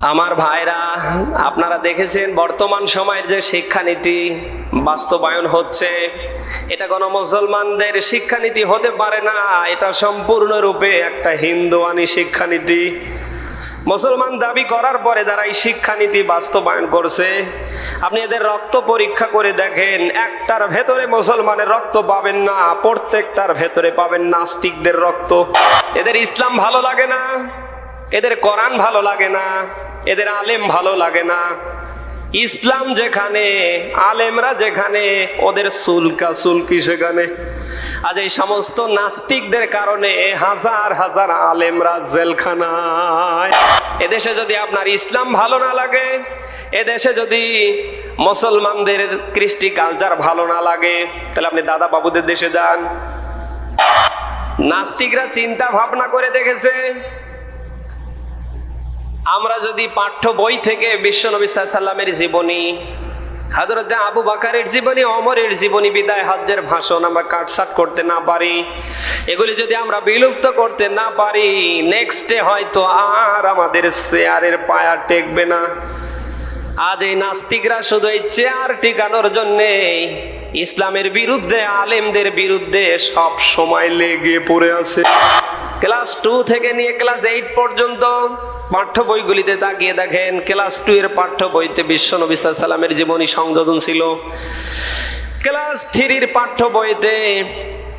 আমার ভাইরা, আপনারা দেখেছেন বর্তমান সময়ের যে শিক্ষানীতি বাস্তবায়ন হচ্ছে। এটা কোনো মুসলমানদের শিক্ষানীতি হতে পারে না, এটা সম্পূর্ণরূপে একটা হিন্দুয়ানি শিক্ষানীতি। মুসলমান দাবি করার পরে যারা এই শিক্ষানীতি বাস্তবায়ন করছে, আপনি এদের রক্ত পরীক্ষা করে দেখেন, একটার ভেতরে মুসলমানের রক্ত পাবেন না, প্রত্যেকটার ভেতরে পাবেন নাস্তিকদের রক্ত। এদের ইসলাম ভালো লাগে না, এদের কোরআন ভালো লাগে না। এদের আলেম ভালো লাগে না। ইসলাম যেখানে, আলেমরা যেখানে, ওদের সুলকা সুলকি সেখানে। আজ এই সমস্ত নাস্তিকদের কারণে হাজার হাজার আলেমরা জেলখানায়। এদেশে যদি আপনার ইসলাম ভালো না লাগে, এদেশে যদি মুসলমানদের কৃষ্টি কালচার ভালো না লাগে, তাহলে আপনি দাদা বাবুদের দেশে যান। নাস্তিকরা চিন্তা ভাবনা করে দেখেছে আমরা যদি পাঠ্য বই থেকে বিশ্বনবী সাল্লামের জীবনী হাজরত আবু বাকারের জীবনী অমরের জীবনী বিদায় হজ্জের ভাষণ আমরা কাটসাট করতে না পারি, এগুলি যদি আমরা বিলুপ্ত করতে না পারি নেক্সটে হয়তো আর আমাদের চেয়ারের পায়া টেকবে না। আজ এই নাস্তিকরা শুধু এই চেয়ার টিকানোর জন্যে ইসলামের বিরুদ্ধে, আলেমদের বিরুদ্ধে সব সময় লেগে পড়ে আছে। ক্লাস টু থেকে নিয়ে ক্লাস এইট পর্যন্ত পাঠ্য বইগুলিতে তাকিয়ে দেখেন, ক্লাস টু এর পাঠ্য বইতে বিশ্ব নবী সাল্লামের জীবনী সংযোজন ছিল। ক্লাস থ্রির পাঠ্য বইতে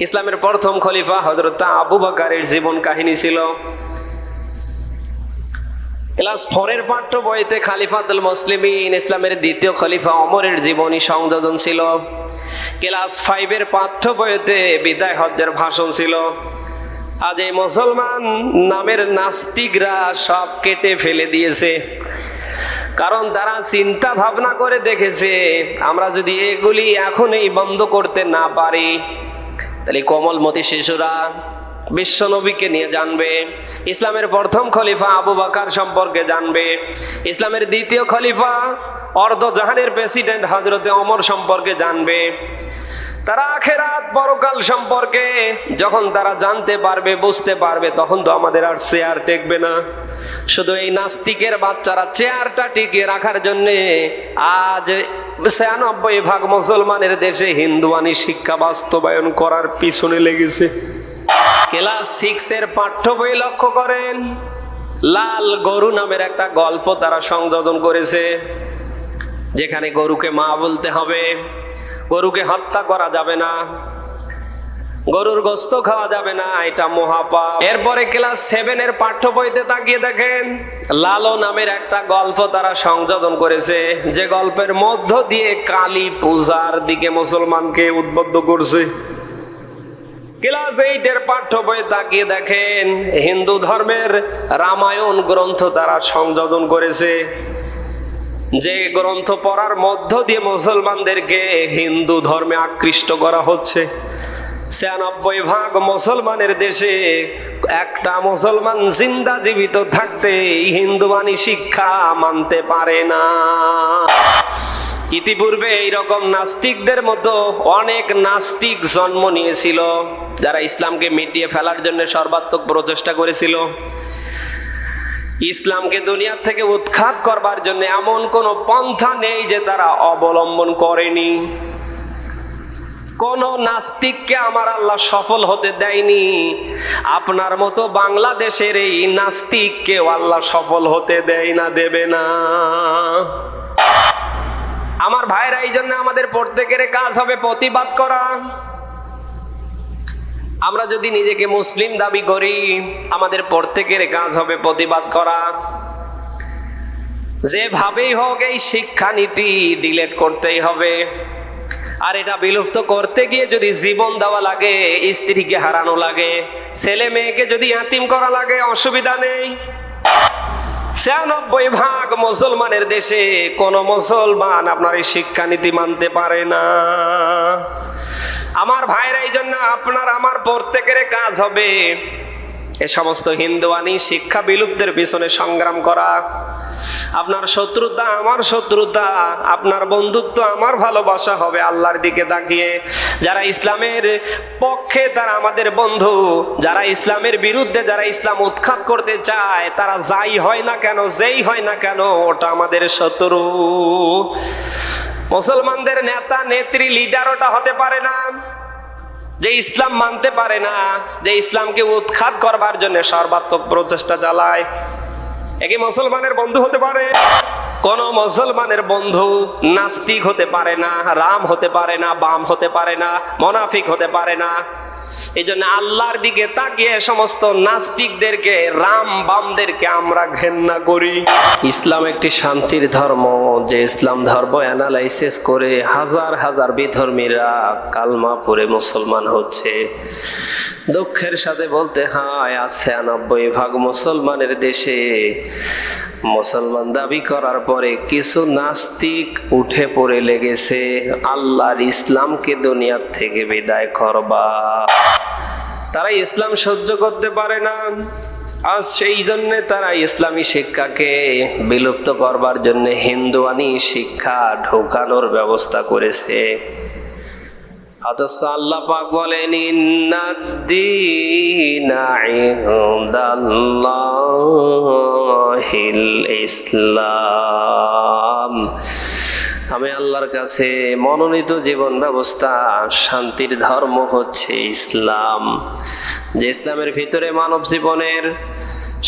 ইসলামের প্রথম খলিফা হজরত আবু বাকারের জীবন কাহিনী ছিল। ক্লাস ফোরের পাঠ্য বইতে খালিফাতুল মুসলিমিন, ইসলামের দ্বিতীয় খলিফা অমরের জীবনী সংযোজন ছিল। ক্লাস ফাইভের পাঠ্য বইতে বিদায় হজ্জের ভাষণ ছিল। আজ এই মুসলমান নামের নাস্তিকরা সব কেটে ফেলে দিয়েছে। কারণ তারা চিন্তা ভাবনা করে দেখেছে, আমরা যদি এগুলি এখনই বন্ধ করতে না পারি, তাহলে কোমলমতি শিশুরা বিশ্বনবীকে নিয়ে জানবে, ইসলামের প্রথম খলিফা আবু বাকার সম্পর্কে জানবে, ইসলামের দ্বিতীয় খলিফা অর্ধ জাহানের প্রেসিডেন্ট হজরতে অমর সম্পর্কে জানবে। তারা আখেরাত পরকাল সম্পর্কে যখন তারা জানতে পারবে, বুঝতে পারবে, তখন তো আমাদের আর চেয়ার টেকবে না। শুধু এই নাস্তিকের বাচ্চারা চেয়ারটা টিকিয়ে রাখার জন্যে আজ ছিয়ানব্বই ভাগ মুসলমানের দেশে হিন্দুয়ানি শিক্ষা বাস্তবায়ন করার পিছনে লেগেছে। ক্লাস সিক্স এর পাঠ্য বই লক্ষ্য করেন। লাল গরু নামের একটা গল্প তারা সংযোজন করেছে, যেখানে গরুকে মা বলতে হবে। গরুকে হত্যা করা যাবে না। গরুর গোস্ত খাওয়া যাবে না, এটা মহাপা এরপরে ক্লাস সেভেন এর পাঠ্য বইতে তাকিয়ে দেখেন, লালো নামের একটা গল্প তারা সংযোজন করেছে। যে গল্পের মধ্য দিয়ে কালী পূজার দিকে মুসলমানকে উদ্বুদ্ধ করছে। ক্লাস এইট এর পাঠ্য বই তাকিয়ে দেখেন, হিন্দু ধর্মের রামায়ণ গ্রন্থ তারা সংযোজন করেছে। যে গ্রন্থ পড়ার মধ্য দিয়ে মুসলমানদেরকে হিন্দু ধর্মে আকৃষ্ট করা হচ্ছে। ছিয়ানব্বই ভাগ মুসলমানের দেশে একটা মুসলমান জিন্দা জীবিত থাকতে হিন্দুবাণী শিক্ষা মানতে পারে না। ইতিপূর্বে এইরকম নাস্তিকদের মতো অনেক নাস্তিক জন্ম নিয়েছিল, যারা ইসলামকে মিটিয়ে ফেলার জন্য সর্বাত্মক প্রচেষ্টা করেছিল। ইসলামকে দুনিয়ার থেকে উৎখাত করবার জন্য এমন কোনো পন্থা নেই যে তারা অবলম্বন করেনি। কোন নাস্তিককে আমার আল্লাহ সফল হতে দেয়নি। আপনার মতো বাংলাদেশের এই নাস্তিককেও আল্লাহ সফল হতে দেয় না, দেবে না। আমার ভাইরা এই জন্য আমাদের প্রত্যেকের কাজ হবে প্রতিবাদ করা। আমরা যদি নিজেকে মুসলিম দাবি করি, আমাদের প্রত্যেকের কাজ হবে প্রতিবাদ করা। যেভাবেই হোক, এই শিক্ষানীতি ডিলেট করতেই হবে। আর এটা বিলুপ্ত করতে গিয়ে যদি জীবন দেওয়া লাগে, স্ত্রীকে হারানো লাগে, ছেলে মেয়েকে যদি আতিম করা লাগে, অসুবিধা নেই। ছিয়ানব্বই ভাগ মুসলমানের দেশে কোন মুসলমান আপনার এই শিক্ষানীতি মানতে পারে না। আমার ভাইরা এই জন্য আপনার আমার প্রত্যেকের কাজ হবে। এ সমস্ত হিন্দুয়ানি শিক্ষা বিলুপ্তের পিছনে সংগ্রাম করা। আপনার শত্রুতা আমার শত্রুতা, আপনার বন্ধুত্ব আমার ভালোবাসা হবে আল্লাহর দিকে তাকিয়ে। যারা ইসলামের পক্ষে তারা আমাদের বন্ধু, যারা ইসলামের বিরুদ্ধে যারা ইসলাম উৎখাত করতে চায়, তারা যাই হয় না কেন, যেই হয় না কেন, ওটা আমাদের শত্রু। মুসলমানদের নেতা, নেত্রী লিডার ওটা হতে পারে না। যে ইসলাম মানতে পারে না, যে ইসলামকে উৎখাত করবার জন্য সর্বাত্মক প্রচেষ্টা চালায়। একে মুসলমানের বন্ধু হতে পারে। কোন মুসলমানের বন্ধু নাস্তিক হতে পারে না, রাম হতে পারে না, বাম হতে পারে না, মনাফিক হতে পারে না। এই জন্য আল্লাহর দিকে তাকিয়ে সমস্ত নাস্তিকদেরকে, রাম বামদেরকে আমরা ঘেন্না করি। ইসলাম একটি শান্তির ধর্ম, যে ইসলাম ধর্ম অ্যানালাইসিস করে হাজার হাজার বিধর্মীরা কালমা পরে মুসলমান হচ্ছে। দুঃখের সাথে বলতে হয় আজ ছিয়ানব্বই ভাগ মুসলমানের দেশে। মুসলমান দাবি করার পরে কিছু নাস্তিক উঠে পড়ে লেগেছে, আল্লাহর ইসলামকে দুনিয়ার থেকে বিদায় করবা। তারা ইসলাম সহ্য করতে পারে না আজ সেই জন্য তারা ইসলামী শিক্ষাকে বিলুপ্ত করবার জন্য হিন্দুয়ানি শিক্ষা ঢোকানোর ব্যবস্থা করেছে। আল্লাহ পাক বলেন ইসলাম। আমি আল্লাহর কাছে মনোনীত জীবন ব্যবস্থা, শান্তির ধর্ম হচ্ছে ইসলাম। যে ইসলামের ভিতরে মানব জীবনের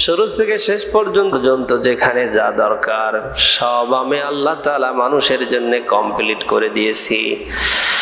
শুরু থেকে শেষ পর্যন্ত যেখানে যা দরকার, সব আমি আল্লাহ তালা মানুষের জন্য কমপ্লিট করে দিয়েছি।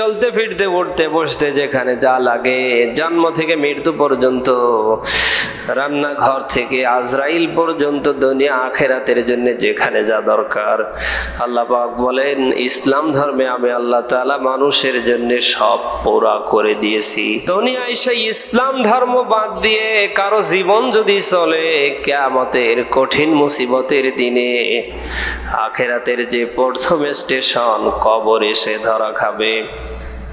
চলতে ফিরতে উঠতে বসতে যেখানে যা লাগে। জন্ম থেকে মৃত্যু পর্যন্ত, রান্নাঘর থেকে আজরাইল পর্যন্ত, দুনিয়া আখেরাতের জন্য যেখানে যা দরকার। আল্লাহ পাক বলেন, ইসলাম ধর্মে আমি আল্লাহ তাআলা মানুষের জন্য সব পুরা করে দিয়েছি। দুনিয়ায় সেই ইসলাম ধর্ম বাদ দিয়ে কারও জীবন যদি চলে, কেয়ামতের কঠিন মুসিবতের দিনে আখেরাতের যে প্রথম স্টেশন, কবর এসে ধরা খাবে।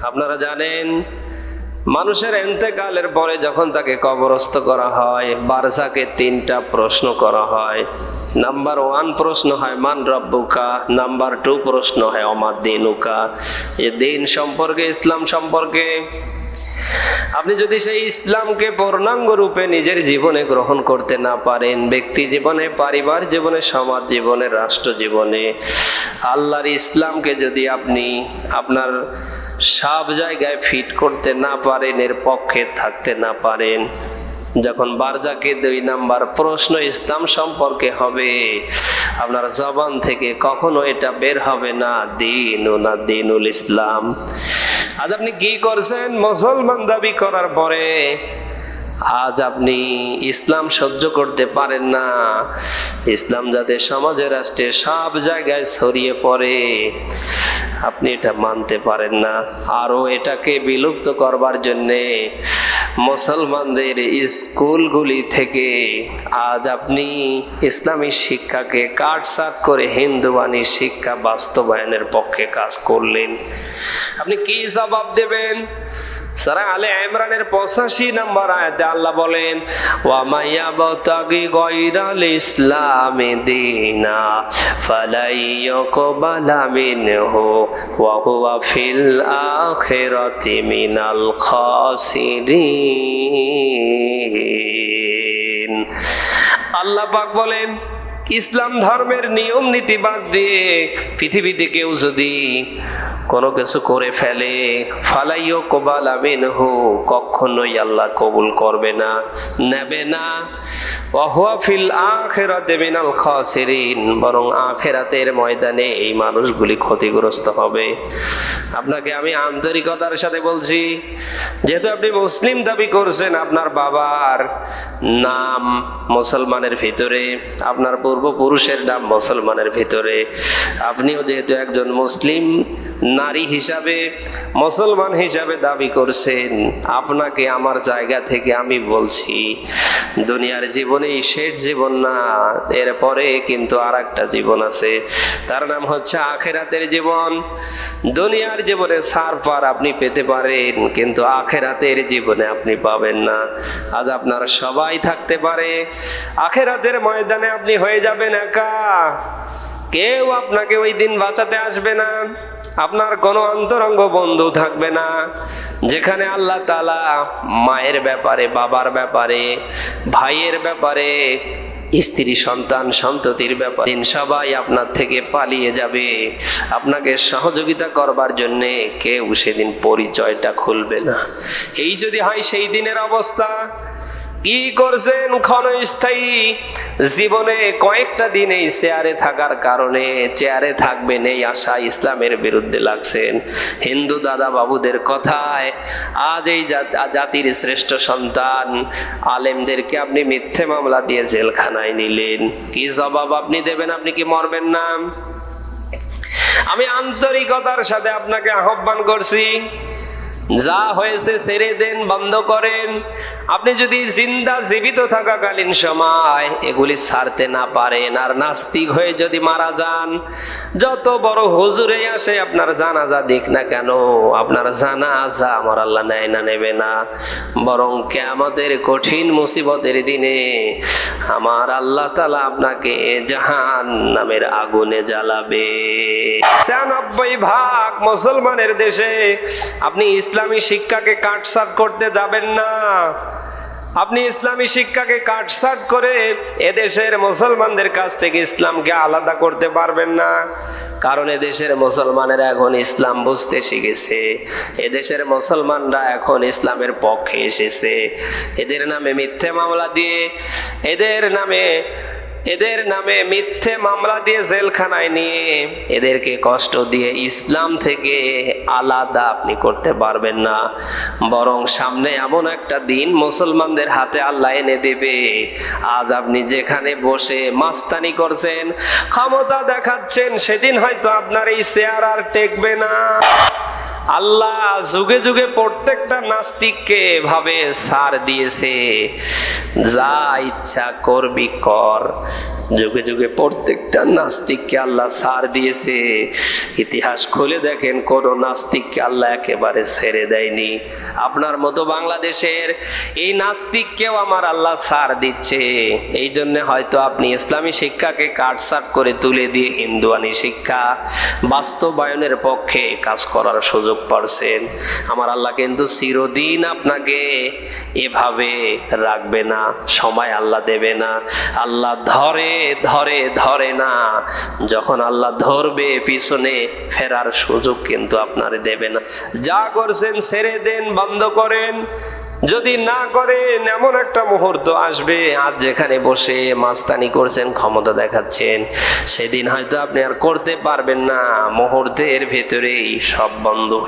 আপনারা জানেন, মানুষের এন্তেকালের পরে যখন তাকে কবরস্থ করা হয়, বারসাকে তিনটা প্রশ্ন করা হয়। নাম্বার ওয়ান প্রশ্ন হয়, মান রব্বুকা? নাম্বার টু প্রশ্ন হয় অমার দিনুকা এ দিন সম্পর্কে, ইসলাম সম্পর্কে। আপনি যদি সেই ইসলামকে পূর্ণাঙ্গ রূপে নিজের জীবনে গ্রহণ করতে না পারেন, ব্যক্তি জীবনে, পারিবার জীবনে, সমাজ জীবনে, রাষ্ট্র জীবনে, আল্লাহর ইসলামকে যদি আপনি আপনার সব জায়গায় ফিট করতে না পারেন, এর পক্ষে থাকতে না পারেন, যখন বারজাকে দুই নাম্বার প্রশ্ন ইসলাম সম্পর্কে হবে, আপনার জবান থেকে কখনো এটা বের হবে না, দিন ও না দিনুল ইসলাম। আজ আপনি কি করছেন? মুসলমান দাবি করার পরে আজ আপনি ইসলাম সহ্য করতে পারেন না। ইসলাম যাতে সমাজে, রাষ্ট্রে সব জায়গায় ছড়িয়ে পড়ে, আপনি এটা মানতে পারেন না। আরও এটাকে বিলুপ্ত করবার জন্যে মুসলমানদের স্কুলগুলি থেকে আজ আপনি ইসলামী শিক্ষাকে কাটসাট করে হিন্দুবাণী শিক্ষা বাস্তবায়নের পক্ষে কাজ করলেন। আপনি কি জবাব দেবেন? সারা আলে পঁচাশি নম্বর আল্লাহ বলেন দিনা ওয়া খাসিরিন। আল্লাহ বলেন, ইসলাম ধর্মের নিয়ম নীতি বাদ দিয়ে পৃথিবীতে কেউ যদি কোনো কিছু করে ফেলে। ফালাইও কোবাল আমিন হু কখনোই আল্লাহ কবুল করবে না, নেবে না। অহুয়াফিল আখেরাতে মিনাল খাসিরিন, বরং আখেরাতের ময়দানে এই মানুষগুলি ক্ষতিগ্রস্ত হবে। আপনাকে আমি আন্তরিকতার সাথে বলছি, যেহেতু আপনি মুসলিম দাবি করছেন আপনার বাবার নাম মুসলমানের ভিতরে, আপনার পূর্বপুরুষের নাম মুসলমানের ভিতরে, আপনিও যেহেতু একজন মুসলিম নারী হিসাবে, মুসলমান হিসাবে দাবি করছেন, আপনাকে আমার জায়গা থেকে আমি বলছি, দুনিয়ার জীবনেই শেষ জীবন না, এরপরে কিন্তু আর একটা জীবন আছে। তার নাম হচ্ছে আখেরাতের জীবন। দুনিয়ার জীবনে সার পার আপনি পেতে পারেন, কিন্তু আখেরাতের জীবনে আপনি পাবেন না। আজ আপনার সবাই থাকতে পারে। আখেরাতের ময়দানে আপনি হয়ে যাবেন একা। কেউ আপনাকে ওই দিন বাঁচাতে আসবে না। আপনার কোনো অন্তরঙ্গ বন্ধু থাকবে না। যেখানে আল্লাহ তালা মায়ের ব্যাপারে, বাবার ব্যাপারে, ভাইয়ের ব্যাপারে, স্ত্রী, সন্তান, সন্ততির ব্যাপার সবাই আপনার থেকে পালিয়ে যাবে। আপনাকে সহযোগিতা করবার জন্যে কেউ সেদিন পরিচয়টা খুলবে না। এই যদি হয় সেই দিনের অবস্থা কি করছেন ক্ষণস্থায়ী জীবনে কয়েকটা দিন এই চেয়ারে থাকার কারণে চেয়ারে থাকবেন এই আশা ইসলামের বিরুদ্ধে লাগছেন। হিন্দু দাদা বাবুদের কথায়, আজ এই জাতির শ্রেষ্ঠ সন্তান, আলেমদেরকে আপনি মিথ্যে মামলা দিয়ে জেলখানায় নিলেন। কি জবাব আপনি দেবেন? আপনি কি মরবেন না? আমি আন্তরিকতার সাথে আপনাকে আহ্বান করছি। যা হয়েছে ছেড়ে দেন, বন্ধ করেন। আপনি যদি জিন্দা জীবিত থাকাকালীন সময় এগুলি ছাড়তে না পারেন আর নাস্তিক হয়ে যদি মারা যান, যত বড় হুজুরে আসে, আপনার জানাজা দিক না কেন? আপনার জানাজা আমার আল্লাহ নেয় না, নেবে না। বরং কেমতের কঠিন মুসিবতের দিনে আমার আল্লাহ তালা আপনাকে জাহান নামের আগুনে জ্বালাবে। ছিয়ানব্বই ভাগ মুসলমানের দেশে আপনি ইসলামী শিক্ষাকে কাটসাট করতে যাবেন না। আপনি ইসলামী শিক্ষাকে কাটসাট করে এদেশের মুসলমানদের কাছ থেকে ইসলামকে আলাদা করতে পারবেন না। কারণ এদেশের মুসলমানেরা এখন ইসলাম বুঝতে শিখেছে। এদেশের মুসলমানরা এখন ইসলামের পক্ষে এসেছে। এদের নামে মিথ্যে মামলা দিয়ে এদের নামে এদের নামে মিথ্যে মামলা দিয়ে জেলখানায় নিয়ে এদেরকে কষ্ট দিয়ে ইসলাম থেকে আলাদা আপনি করতে পারবেন না। বরং সামনে এমন একটা দিন মুসলমানদের হাতে আল্লাহ এনে দেবে। আজ আপনি যেখানে বসে মাস্তানি করছেন, ক্ষমতা দেখাচ্ছেন, সেদিন হয়তো আপনার এই চেয়ার আর টেকবে না। আল্লাহ যুগে যুগে প্রত্যেকটা নাস্তিককে ভাবে সার দিয়েছে যা ইচ্ছা করবি কর। যুগে যুগে প্রত্যেকটা নাস্তিককে আল্লাহ সার দিয়েছে। ইতিহাস খুলে দেখেন, কোন নাস্তিককে আল্লাহ একেবারে ছেড়ে দেয়নি। আপনার মতো বাংলাদেশের এই নাস্তিককেও আমার আল্লাহ সার দিচ্ছে। এই জন্য হয়তো আপনি ইসলামী শিক্ষাকে কাটসাট করে তুলে দিয়ে হিন্দুয়ানি শিক্ষা বাস্তবায়নের পক্ষে কাজ করার সুযোগ পাচ্ছেন আমার আল্লাহ কিন্তু চিরদিন আপনাকে এভাবে রাখবে না, সময় আল্লাহ দেবে না। আল্লাহ ধরে ধরে ধরে না। যখন আল্লাহ ধরবে পিছনে, ফেরার সুযোগ কিন্তু আপনার দেবে না। যা করছেন ছেড়ে দেন, বন্ধ করেন। যদি না করেন, এমন একটা মুহূর্ত আসবে। আজ যেখানে বসে মাস্তানি করছেন, ক্ষমতা দেখাচ্ছেন, সেদিন হয়তো আপনি আর করতে পারবেন না। মুহূর্তের ভেতরেই সব বন্ধ হয়ে